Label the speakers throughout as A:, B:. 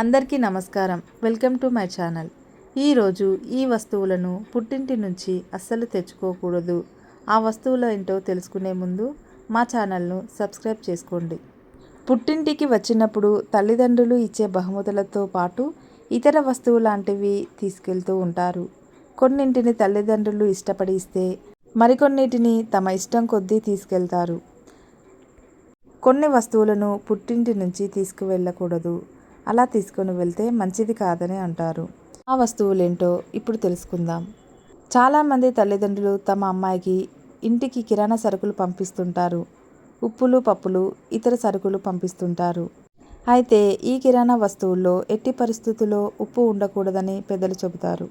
A: అందరికీ నమస్కారం. Welcome to my channel. ఈరోజు ఈ వస్తువులను పుట్టింటి నుంచి అస్సలు తెచ్చుకోకూడదు. ఆ వస్తువులు ఏంటో తెలుసుకునే ముందు మా ఛానల్ను సబ్స్క్రైబ్ చేసుకోండి. పుట్టింటికి వచ్చినప్పుడు తల్లిదండ్రులు ఇచ్చే బహుమతులతో పాటు ఇతర వస్తువు లాంటివి తీసుకెళ్తూ ఉంటారు. కొన్నింటిని తల్లిదండ్రులు ఇష్టపడి ఇస్తే మరికొన్నిటిని తమ ఇష్టం కొద్దీ తీసుకెళ్తారు. కొన్ని వస్తువులను పుట్టింటి నుంచి తీసుకువెళ్ళకూడదు. అలా తీసుకొని వెళ్తే మంచిది కాదని అంటారు. ఆ వస్తువులేంటో ఇప్పుడు తెలుసుకుందాం. చాలామంది తల్లిదండ్రులు తమ అమ్మాయికి ఇంటికి కిరాణా సరుకులు పంపిస్తుంటారు. ఉప్పులు పప్పులు ఇతర సరుకులు పంపిస్తుంటారు. అయితే ఈ కిరాణా వస్తువుల్లో ఎట్టి పరిస్థితుల్లో ఉప్పు ఉండకూడదని పెద్దలు చెబుతారు.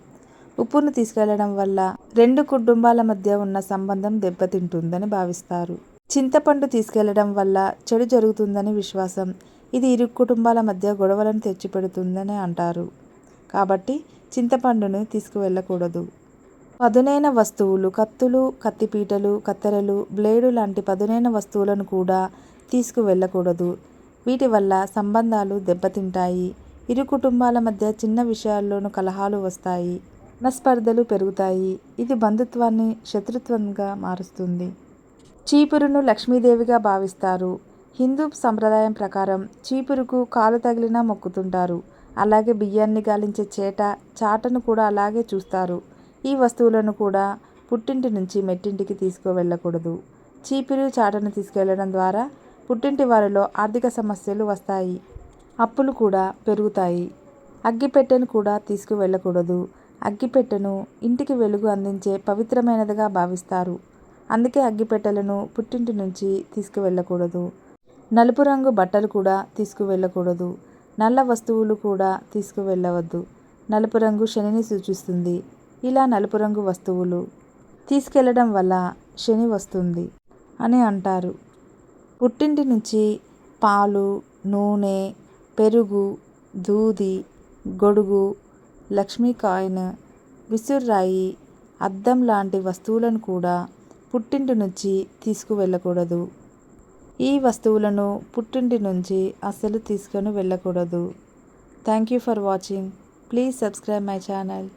A: ఉప్పును తీసుకెళ్ళడం వల్ల రెండు కుటుంబాల మధ్య ఉన్న సంబంధం దెబ్బతింటుందని భావిస్తారు. చింతపండు తీసుకెళ్ళడం వల్ల చెడు జరుగుతుందని విశ్వాసం ఇది ఇరు కుటుంబాల మధ్య గొడవలను తెచ్చిపెడుతుందని అంటారు. కాబట్టి చింతపండును తీసుకువెళ్ళకూడదు. పదునైన వస్తువులు కత్తులు కత్తిపీటలు కత్తెరలు బ్లేడు లాంటి పదునైన వస్తువులను కూడా తీసుకువెళ్ళకూడదు. వీటి వల్ల సంబంధాలు దెబ్బతింటాయి. ఇరు కుటుంబాల మధ్య చిన్న విషయాల్లోనూ కలహాలు వస్తాయి. మనస్పర్ధలు పెరుగుతాయి. ఇది బంధుత్వాన్ని శత్రుత్వంగా మారుస్తుంది. చీపురును లక్ష్మీదేవిగా భావిస్తారు. హిందూ సంప్రదాయం ప్రకారం చీపురుకు కాలు తగిలినా మొక్కుతుంటారు. అలాగే బియ్యాన్ని గాలించే చేట చాటను కూడా అలాగే చూస్తారు. ఈ వస్తువులను కూడా పుట్టింటి నుంచి మెట్టింటికి తీసుకువెళ్ళకూడదు. చీపురు చాటను తీసుకెళ్ళడం ద్వారా పుట్టింటి వారిలో ఆర్థిక సమస్యలు వస్తాయి. అప్పులు కూడా పెరుగుతాయి. అగ్గిపెట్టెను కూడా తీసుకువెళ్ళకూడదు. అగ్గిపెట్టెను ఇంటికి వెలుగు అందించే పవిత్రమైనదిగా భావిస్తారు. అందుకే అగ్గిపెట్టెలను పుట్టింటి నుంచి తీసుకువెళ్ళకూడదు. నలుపు రంగు బట్టలు కూడా తీసుకువెళ్ళకూడదు. నల్ల వస్తువులు కూడా తీసుకువెళ్ళవద్దు. నలుపు రంగు శనిని సూచిస్తుంది. ఇలా నలుపు రంగు వస్తువులు తీసుకెళ్ళడం వల్ల శని వస్తుంది అని అంటారు. పుట్టింటి నుంచి పాలు నూనె పెరుగు దూది గొడుగు లక్ష్మీ కాయిన్ విసుర్రాయి అద్దం లాంటి వస్తువులను కూడా పుట్టింటి నుంచి తీసుకువెళ్ళకూడదు. ఈ వస్తువులను పుట్టింటి నుంచి అస్సలు తీసుకొని వెళ్ళకూడదు. Thank you for watching. Please subscribe my channel.